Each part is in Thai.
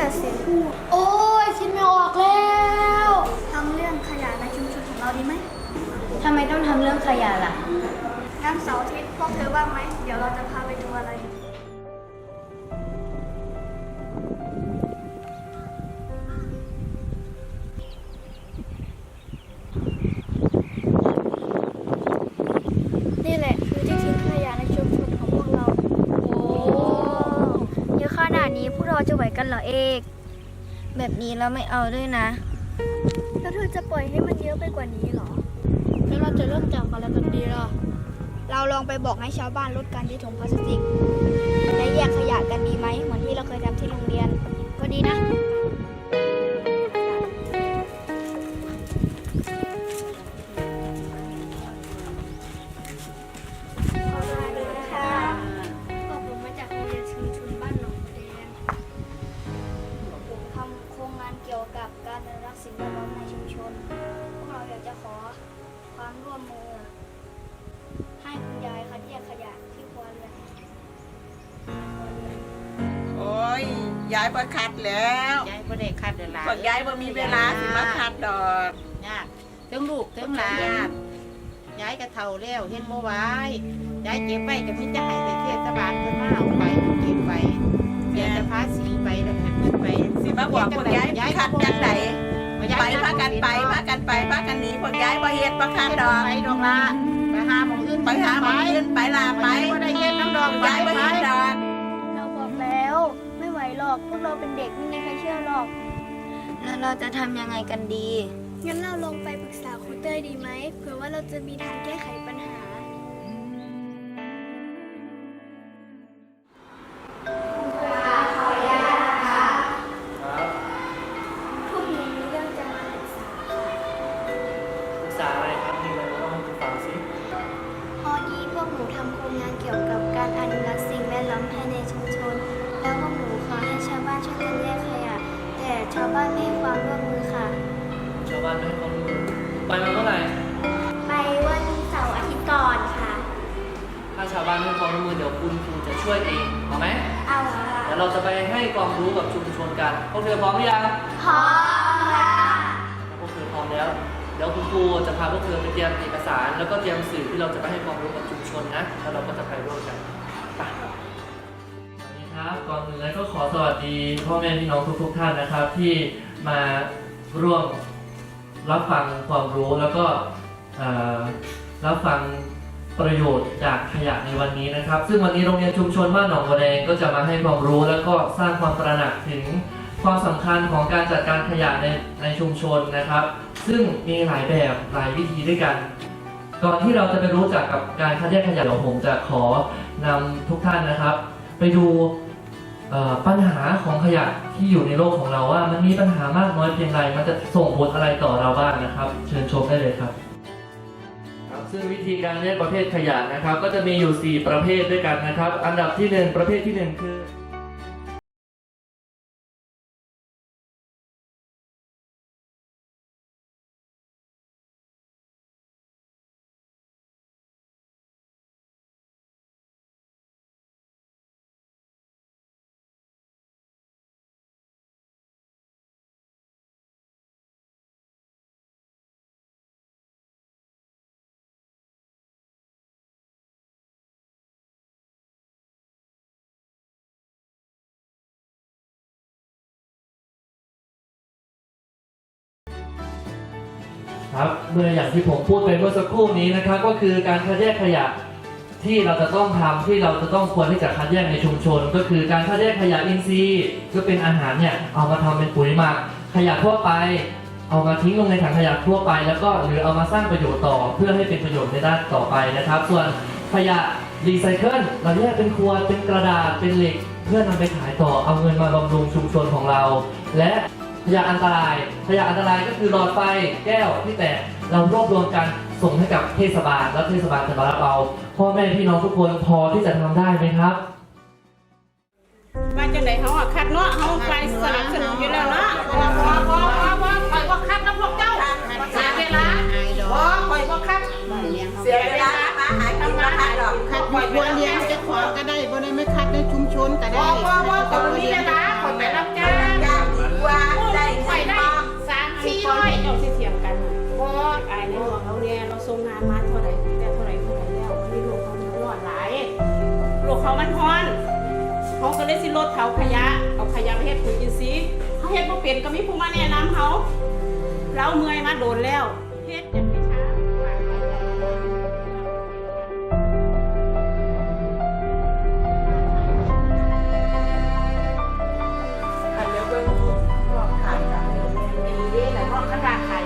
น่ะสิโอ้ยคิดไม่ออกแล้วทำเรื่องขยะในชุมชนของเราดีไหมทำไมต้องทำเรื่องขยะล่ะงานเสาร์อาทิตย์พวกเธอว่างไหม เดี๋ยวเราจะพาไปดูอะไร นาดนี้พวกเราจะไหวกันเหรอเอก แบบนี้เราไม่เอาด้วยนะ แล้วเธอจะปล่อยให้มันเยอะไปกว่านี้เหรอ แล้วเราจะเริ่มจากอะไรกันดีล่ะ เราลองไปบอกให้ชาวบ้านลดการใช้ถุงพลาสติก และแยกขยะกันดีไหมเหมือนที่เราเคยทำที่โรงเรียน ก็ดีนะ ความร่วมมือให้คุณยายคัดแยกขยะที่ครัวเรือนโอ้ยยายบ่คัดแล้วยายบ่ได้คัดเดอหลานพวกยายบ่มีเวลาสิมาคัดดอกยากทั้งลูกทั้งหลานยายก็เฒ่าแล้วเฮ็ดบ่ไหวายายเก็บไว้ก็มีแต่ให้แต่เทศบาลเพิ่นมาเอาไปเก็บไว้เสียแต่ภาษีไปแล้วเงินไปสิมาบอกพวกยายคัดจังไดยายไปพา กันไปพากันไปพากันหนีพวกยายบ่เฮ็ดบ่คัดดอกไปดอกละไปหาหมองอื่นไปหาหมออื่นไปลาไปบ่ได้เฮ็ดน้ำดอกยายบ่เฮ็ดดอกเราบอกแล้วไม่ไหวหรอกพวกเราเป็นเด็กไม่มีใครเชื่อหรอก แล้วเราจะทำยังไงกันดี งั้นเราลงไปปรึกษาครูเต้ยดีไหมเผื่อว่าเราจะมีทางแก้ไขปัญหา วบ้านไม่ให้ความร่วมมือไปมาเมื่อไหร่ ไปวันเสาร์อาทิตย์ก่อนค่ะ ถ้าชาวบ้านไม่ให้ความร่วมมือเดี๋ยวคุณครูจะช่วยเองเอาไหมเอาค่ะเดี๋ยวเราจะไปให้ความรู้กับชุมชนกันพวกเธอพร้อมหรือยังพร้อมค่ะถ้าพวกเธอพร้อมแล้ว เดี๋ยวคุณครูจะพาพวกเธอไปเตรียมเอกสาร แล้วก็เตรียมสื่อที่เราจะไปให้ความรู้กับชุมชนนะ แล้วเราก็จะไปร่วมกันไปสวัสดีครับก่อนอื่นเลยก็ขอสวัสดีพ่อแม่พี่น้องทุกๆท่านนะครับ ที่มาร่วม รับฟังความรู้แล้วก็รับฟังประโยชน์จากขยะในวันนี้นะครับ ซึ่งวันนี้โรงเรียนชุมชนบ้านหนองบัวแดงก็จะมาให้ความรู้ แล้วก็สร้างความตระหนักถึงความสำคัญของการจัดการขยะในในชุมชนนะครับ ซึ่งมีหลายแบบหลายวิธีด้วยกัน ก่อนที่เราจะไปรู้จักกับการคัดแยกขยะเดี๋ยวผมจะขอนำทุกท่านนะครับ ไปดู ปัญหาของขยะที่อยู่ในโลกของเราว่า มันมีปัญหามากน้อยเพียงไร มันจะส่งผลอะไรต่อเราบ้างนะครับ เชิญชมได้เลยครับครับซึ่งวิธีการแยกประเภทขยะนะครับ ก็จะมีอยู่ 4 ประเภทด้วยกันนะครับ อันดับที่ 1 ประเภทที่ 1 คือ ครับเมื่ออย่างที่ผมพูดไปเมื่อสักครู่นี้นะครับก็คือการคัดแยกขยะที่เราจะต้องทำที่เราจะต้องควรที่จะคัดแยกในชุมชน ก็คือการคัดแยกขยะอินทรีย์ก็เป็นอาหารเนี่ยเอามาทำเป็นปุ๋ยหมักขยะทั่วไป เอามาทิ้งลงในถังขยะทั่วไป แล้วก็หรือเอามาสร้างประโยชน์ต่อเพื่อให้เป็นประโยชน์ในด้านต่อไปนะครับ ส่วนขยะรีไซเคิลเราแยกเป็นขวดเป็นกระดาษเป็นเหล็ก เพื่อนำไปขายต่อเอาเงินมาบำรุงชุมชนของเรา และ ขยะอันตรายขยะอันตรายก็คือหลอดไฟแก้วที่แตกเรารวบรวมกันส่งให้กับเทศบาล แล้วเทศบาลจะมารับเอาพ่อแม่พี่น้องทุกคนพอที่จะทำได้ไหมครับ ว่าจังไดเฮาอะคัดเนาะเฮาไปสนับสนุนอยู่แล้วเนาะบ่บ่บ่บ่บ่ข่อยบ่คัดนะพวกเจ้าเสียเวลาบ่ข่อยบ่คัดเสียเวลามาหากินมาหาดอกคัดข่อยบ่เลี้ยงเจ้าของก็ได้บ่ได้ไม่คัดในชุมชนก็ได้บ่บ่บ่อยบ่อยไปรับจ้างจ้างดีกว่าได้ข่อยได้เงิน3 400เจ้า อไอ้ในหลวงเราเนี่ยเราส่งงานมาเท่าไหร่แต่เท่าไหร่เท่าไหร่แล้วอันนี้ลูกเขามันร้อนหลายลูกเขามันพอนเขาก็เลยสิลดเผาขยะเอาขยะไปเฮ็ดปุ๋ยอินทรีย์เขาเฮ็ดบ่เป็นก็มีผู้มาแนะนำเขาเราเมื่อยมาโดนแล้วเฮ็ด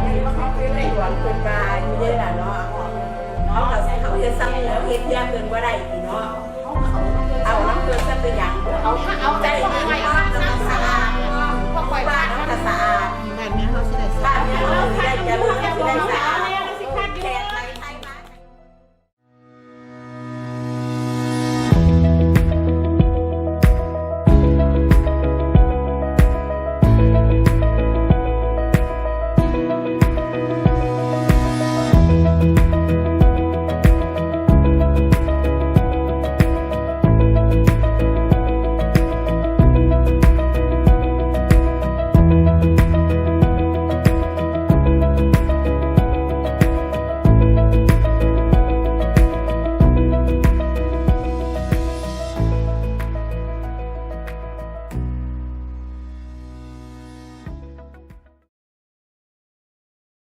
นาดขายได้บ่เขาเป็นได้หวังเพิ่นมาอยู่เด้ล่ะเนาะเนาะเขาเฮ็ดซ้ำแล้วเฮ็ดยากเกินบ่ได้อีเนาะเอาน้ำเกลือซะเป็นหยังเอาถ้าเอาใจดีๆน้ำสะอา